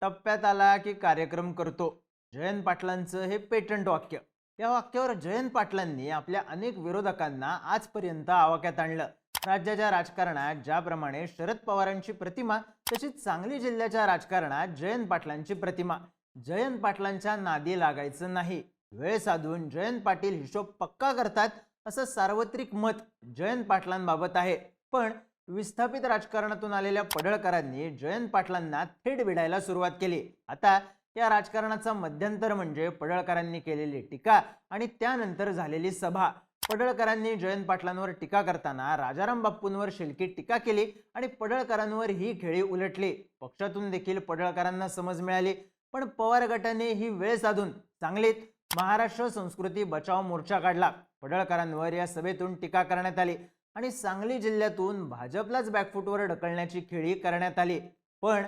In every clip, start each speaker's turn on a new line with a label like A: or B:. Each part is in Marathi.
A: टप्प्यात आला की कार्यक्रम करतो. जयंत पाटलांचं हे पेटंट वाक्य. या वाक्यावर जयंत पाटलांनी आपल्या अनेक विरोधकांना आजपर्यंत आवाक्यात आणलं. राज्याच्या राजकारणात ज्याप्रमाणे शरद पवारांची प्रतिमा तशीच सांगली जिल्ह्याच्या राजकारणात जयंत पाटलांची प्रतिमा. जयंत पाटलांच्या नादी लागायचं नाही. वेळ साधून जयंत पाटील हिशोब पक्का करतात असं सार्वत्रिक मत जयंत पाटलांबाबत आहे. पण विस्थापित राजकारणातून आलेल्या पडळकरांनी जयंत पाटलांना थेट भिडायला सुरुवात केली. आता या राजकारणाचा मध्यंतर म्हणजे पडळकरांनी केलेली टीका आणि त्यानंतर झालेली सभा. पडळकरांनी जयंत पाटलांवर टीका करताना राजाराम बाप्पूंवर शिलकी टीका केली आणि पडळकरांवर ही खेळी उलटली. पक्षातून देखील पडळकरांना समज मिळाली पण पवार गटाने ही वेळ साधून सांगलीत महाराष्ट्र संस्कृती बचाव मोर्चा काढला. पडळकरांवर या सभेतून टीका करण्यात आली. आणि सांगली जिल्ह्यातून भाजपलाच बॅकफुटवर ढकलण्याची खेळी करण्यात आली. पण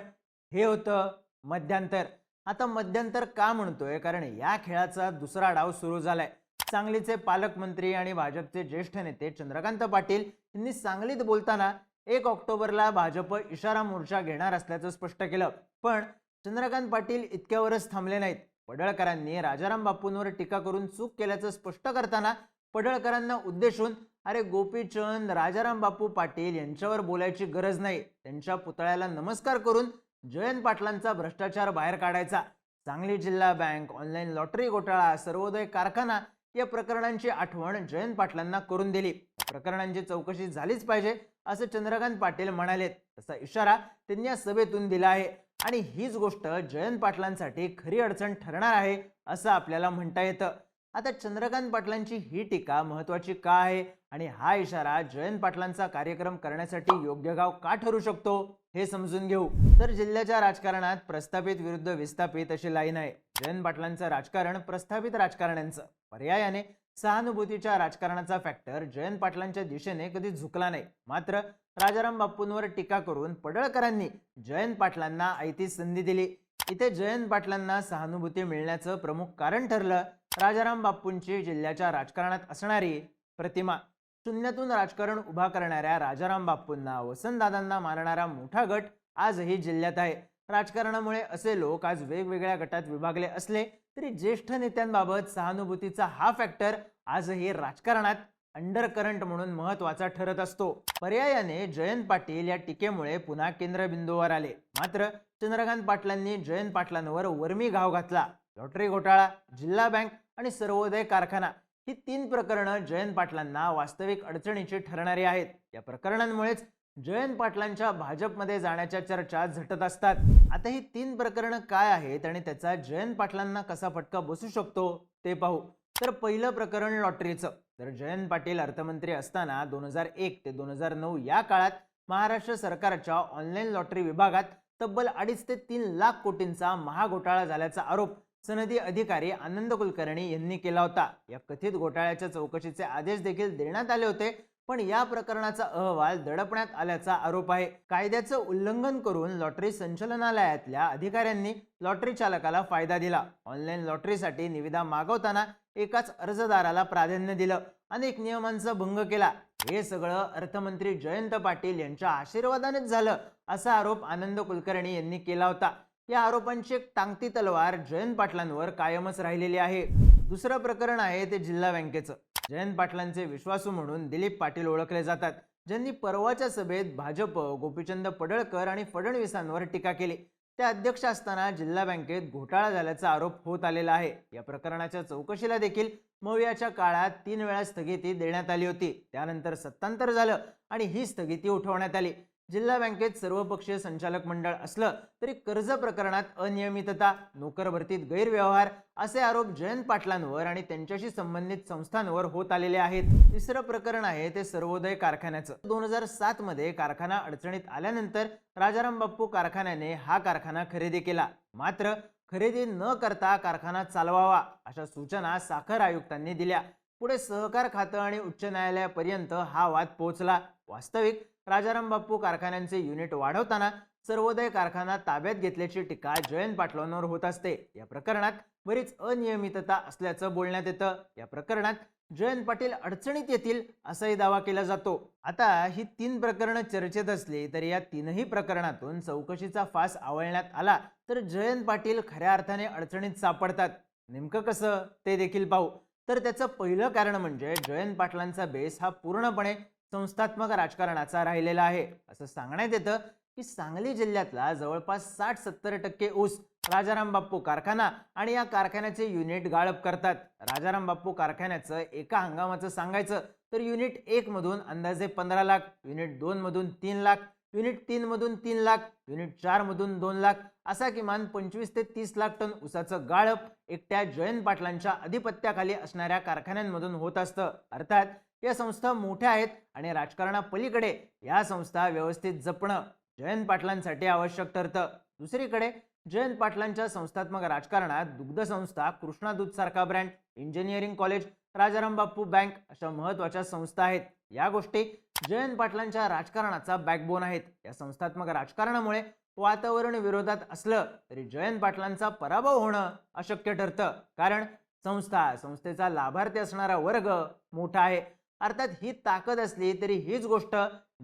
A: हे होतं मध्यांतर. आता मध्यंतर का म्हणतोय? कारण या खेळाचा दुसरा डाव सुरू झालाय. सांगलीचे पालकमंत्री आणि भाजपचे ज्येष्ठ नेते चंद्रकांत पाटील यांनी सांगलीत बोलताना एक ऑक्टोबरला भाजप इशारा मोर्चा घेणार असल्याचं स्पष्ट केलं. पण चंद्रकांत पाटील इतक्यावरच थांबले नाहीत. पडळकरांनी राजाराम बापूंवर टीका करून चूक केल्याचं स्पष्ट करताना पडळकरांना उद्देशून अरे गोपीचंद राजाराम बापू पाटील यांच्यावर बोलायची गरज नाही. त्यांच्या पुतळ्याला नमस्कार करून जयंत पाटलांचा भ्रष्टाचार बाहेर काढायचा. सांगली जिल्हा बँक ऑनलाईन लॉटरी घोटाळा सर्वोदय कारखाना या प्रकरणांची आठवण जयंत पाटलांना करून दिली. प्रकरणांची चौकशी झालीच पाहिजे असं चंद्रकांत पाटील म्हणालेत. तसा इशारा त्यांनी या सभेतून दिला आहे. आणि हीच गोष्ट जयंत पाटलांसाठी खरी अडचण ठरणार आहे असं आपल्याला म्हणता येतं. आता चंद्रकांत पाटलांची ही टीका महत्वाची का आहे? आणि हा इशारा जयंत पाटलांचा कार्यक्रम करण्यासाठी योग्य गाव का ठरू शकतो? हे समजून घेऊ. तर जिल्ह्याच्या राजकारणात प्रस्थापित विरुद्ध विस्थापित अशी लाईन आहे. जयंत पाटलांचं राजकारण प्रस्थापित राजकारण्यांचं. पर्यायाने सहानुभूतीच्या राजकारणाचा फॅक्टर जयंत पाटलांच्या दिशेने कधी झुकला नाही. मात्र राजाराम बापूंवर टीका करून पडळकरांनी जयंत पाटलांना आयती संधी दिली. इथे जयंत पाटलांना सहानुभूती मिळण्याचं प्रमुख कारण ठरलं. राजाराम बापूंची जिल्ह्याच्या राजकारणात असणारी प्रतिमा शून्यातून राजकारण उभा करणाऱ्या राजाराम बापूंना वसंतदादांना मारणारा मोठा गट आजही जिल्ह्यात आहे. राजकारणामुळे असे लोक आज वेगवेगळ्या गटात विभागले असले तरी ज्येष्ठ नेत्यांबाबत सहानुभूतीचा हा फॅक्टर आजही राजकारणात अंडर करंट म्हणून महत्त्वाचा ठरत असतो. पर्यायाने जयंत पाटील या टीकेमुळे पुन्हा केंद्रबिंदूवर आले. मात्र चंद्रकांत पाटलांनी जयंत पाटलांवर वर्मी घाव घातला. लॉटरी घोटाळा जिल्हा बँक आणि सर्वोदय कारखाना ही तीन प्रकरणं जयंत पाटलांना वास्तविक अडचणीची ठरणारी आहेत. या प्रकरणांमुळेच जयंत पाटलांच्या भाजपमध्ये जाण्याच्या चर्चा झटत असतात. आता ही तीन प्रकरणं काय आहेत आणि त्याचा जयंत पाटलांना कसा फटका बसू शकतो ते पाहू. तर पहिलं प्रकरण लॉटरीचं. तर जयंत पाटील अर्थमंत्री असताना दोन हजार एक ते दोन हजार नऊ या काळात महाराष्ट्र सरकारच्या ऑनलाईन लॉटरी विभागात तब्बल अडीच ते तीन लाख कोटींचा महाघोटाळा झाल्याचा आरोप सनदी अधिकारी आनंद कुलकर्णी यांनी केला होता. या कथित घोटाळ्याच्या चौकशीचे आदेश देखील देण्यात आले होते पण या प्रकरणाचा अहवाल दडपण्यात आल्याचा आरोप आहे. कायद्याचं उल्लंघन करून लॉटरी संचालनालयातल्या अधिकाऱ्यांनी लॉटरी चालकाला फायदा दिला. ऑनलाईन लॉटरीसाठी निविदा मागवताना एकाच अर्जदाराला प्राधान्य दिलं. अनेक नियमांचा भंग केला. हे सगळं अर्थमंत्री जयंत पाटील यांच्या आशीर्वादानेच झालं असा आरोप आनंद कुलकर्णी यांनी केला होता. या आरोपांची एक टांगती तलवार जयंत पाटलांवर कायमच राहिलेली आहे. दुसरं प्रकरण आहे ते जिल्हा बँकेचं. जयंत पाटलांचे विश्वासू म्हणून दिलीप पाटील ओळखले जातात. ज्यांनी परवाच्या सभेत भाजप गोपीचंद पडळकर आणि फडणवीसांवर टीका केली. त्या अध्यक्ष असताना जिल्हा बँकेत घोटाळा झाल्याचा आरोप होत आलेला आहे. या प्रकरणाच्या चौकशीला देखील मौर्याच्या काळात तीन वेळा स्थगिती देण्यात आली होती. त्यानंतर सत्तांतर झालं आणि ही स्थगिती उठवण्यात आली. जिल्हा बँकेत सर्वपक्षीय संचालक मंडळ असलं तरी कर्ज प्रकरणात अनियमितता नोकर भरतीत गैरव्यवहार असे आरोप जयंत पाटलांवर आणि त्यांच्याशी संबंधित संस्थांवर होत आलेले आहेत. तिसरं प्रकरण आहे ते सर्वोदय कारखान्याचं. दोन हजार सात मध्ये कारखाना अडचणीत आल्यानंतर राजाराम बाप्पू कारखान्याने हा कारखाना खरेदी केला. मात्र खरेदी न करता कारखाना चालवावा अशा सूचना साखर आयुक्तांनी दिल्या. पुढे सहकार खातं आणि उच्च न्यायालयापर्यंत हा वाद पोहोचला. वास्तविक राजाराम बाप्पू कारखान्यांचे युनिट वाढवताना सर्वोदय कारखाना ताब्यात घेतल्याची टीका जयंत पाटलांवर होत असते. या प्रकरणात बरीच अनियमितता असल्याचं बोलण्यात येतं. या प्रकरणात जयंत पाटील अडचणीत येतील असाही दावा केला जातो. आता ही तीन प्रकरणं चर्चेत असली तरी या तीनही प्रकरणातून चौकशीचा फास आवळण्यात आला तर जयंत पाटील खऱ्या अर्थाने अडचणीत सापडतात. नेमकं कसं ते देखील पाहू. तर त्याचं पहिलं कारण म्हणजे जयंत पाटलांचा बेस हा पूर्णपणे संस्थात्मक राजकारणाचा राहिलेला आहे. असं सांगण्यात येतं की सांगली जिल्ह्यातला जवळपास साठ सत्तर टक्के ऊस राजाराम बाप्पू कारखाना आणि या कारखान्याचे युनिट गाळप करतात. राजाराम बाप्पू कारखान्याचं एका हंगामाचं सांगायचं तर युनिट एक मधून अंदाजे पंधरा लाख युनिट दोन मधून तीन लाख युनिट तीनमधून तीन लाख युनिट चारमधून दोन लाख असा किमान पंचवीस ते तीस लाख टन उसाचं गाळप एकट्या जयंत पाटलांच्या अधिपत्याखाली असणाऱ्या कारखान्यांमधून होत असतं. अर्थात या संस्था मोठ्या आहेत आणि राजकारणापलीकडे या संस्था व्यवस्थित जपणं जयंत पाटलांसाठी आवश्यक ठरतं. दुसरीकडे जयंत पाटलांच्या संस्थात्मक राजकारणात दुग्ध संस्था कृष्णा दूध सारखा ब्रँड इंजिनिअरिंग कॉलेज राजाराम बाप्पू बँक अशा महत्त्वाच्या संस्था आहेत. या गोष्टी जयंत पाटलांच्या राजकारणाचा बॅकबोन आहेत. या संस्थात्मक राजकारणामुळे वातावरण विरोधात असलं तरी जयंत पाटलांचा पराभव होणं अशक्य ठरतं. कारण संस्था संस्थेचा लाभार्थी असणारा वर्ग मोठा आहे. अर्थात ही ताकद असली तरी हीच गोष्ट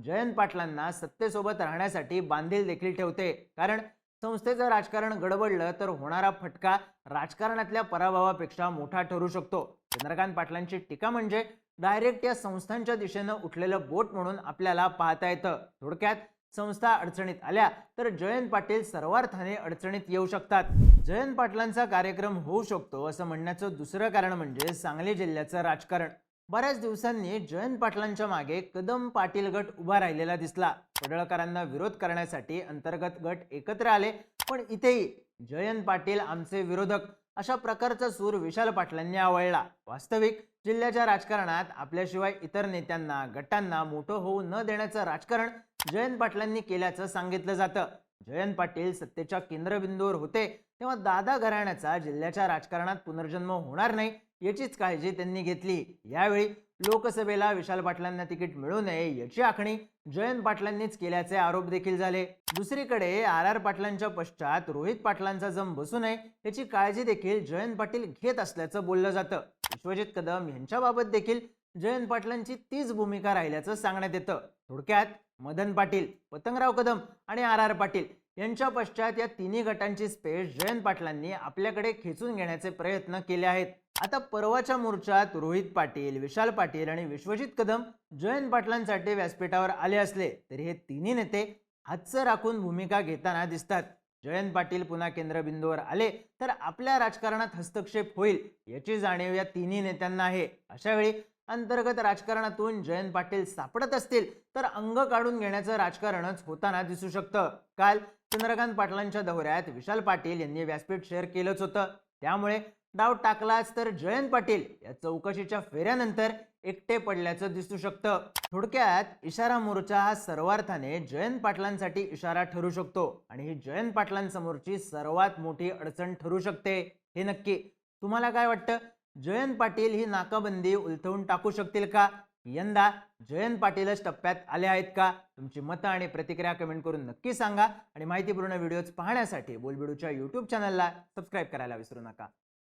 A: जयंत पाटलांना सत्तेसोबत राहण्यासाठी बांधील देखील ठेवते. कारण संस्थेचं राजकारण गडबडलं तर होणारा फटका राजकारणातल्या पराभवापेक्षा मोठा ठरू शकतो. चंद्रकांत पाटलांची टीका म्हणजे डायरेक्ट या संस्थांच्या दिशेनं उठलेलं बोट म्हणून आपल्याला पाहता येतं. थोडक्यात संस्था अडचणीत आल्या तर जयंत पाटील सर्वार्थाने अडचणीत येऊ शकतात. जयंत पाटलांचा कार्यक्रम होऊ शकतो असं म्हणण्याचं दुसरं कारण म्हणजे सांगली जिल्ह्याचं राजकारण. बऱ्याच दिवसांनी जयंत पाटलांच्या मागे कदम पाटील गट उभा राहिलेला दिसला. पडळकरांना विरोध करण्यासाठी अंतर्गत गट एकत्र आले पण इथेही जयंत पाटील आमचे विरोधक अशा प्रकारचा सूर विशाल पाटलांनी आवळला. वास्तविक जिल्ह्याच्या राजकारणात आपल्याशिवाय इतर नेत्यांना गटांना मोठं होऊ न देण्याचं राजकारण जयंत पाटलांनी केल्याचं सांगितलं जातं. जयंत पाटील सत्तेच्या केंद्रबिंदूवर होते तेव्हा दादा घराण्याचा जिल्ह्याच्या राजकारणात पुनर्जन्म होणार नाही याचीच काळजी त्यांनी घेतली. यावेळी लोकसभेला विशाल पाटलांना तिकीट मिळू नये याची आखणी जयंत पाटलांनीच केल्याचे आरोप देखील झाले. दुसरीकडे आर आर पाटलांच्या पश्चात रोहित पाटलांचा जम बसू नये याची काळजी देखील जयंत पाटील घेत असल्याचं बोललं जातं. विश्वजित कदम यांच्याबाबत देखील जयंत पाटलांची तीच भूमिका राहिल्याचं सांगण्यात येतं. थोडक्यात मदन पाटील पतंगराव कदम आणि आर आर पाटील यांच्या पश्चात या तिन्ही गटांची स्पेस जयंत पाटलांनी आपल्याकडे खेचून घेण्याचे प्रयत्न केले आहेत. आता परवाच्या मोर्चात रोहित पाटील विशाल पाटील आणि विश्वजित कदम जयंत पाटलांसाठी व्यासपीठावर आले असले तरी हे तिन्ही नेते हातचं राखून भूमिका घेताना दिसतात. जयंत पाटील पुन्हा केंद्रबिंदूवर आले तर आपल्या राजकारणात हस्तक्षेप होईल याची जाणीव या तिन्ही नेत्यांना आहे. अशा वेळी अंतर्गत राजकारणातून जयंत पाटील सापडत असतील तर अंग काढून घेण्याचं राजकारणच होताना दिसू शकतं. काल चंद्रकांत पाटलांच्या दौऱ्यात विशाल पाटील यांनी व्यासपीठ शेअर केलंच होतं. त्यामुळे डाव टाकलाच तर जयंत पाटील या चौकशीच्या फेऱ्यानंतर एकटे पडल्याचं दिसू शकतं. थोडक्यात इशारा मोर्चा हा सर्वार्थाने जयंत पाटलांसाठी इशारा ठरू शकतो आणि ही जयंत पाटलांसमोरची सर्वात मोठी अडचण ठरू शकते. हे नक्की. तुम्हाला काय वाटतं? जयंत पाटील ही नाकाबंदी उलथवून टाकू शकतील का? यंदा जयंत पाटीलच टप्प्यात आले आहेत का? तुमची मतं आणि प्रतिक्रिया कमेंट करून नक्की सांगा आणि माहितीपूर्ण व्हिडिओज पाहण्यासाठी बोलबिडूच्या यूट्यूब चॅनलला सबस्क्राईब करायला विसरू नका.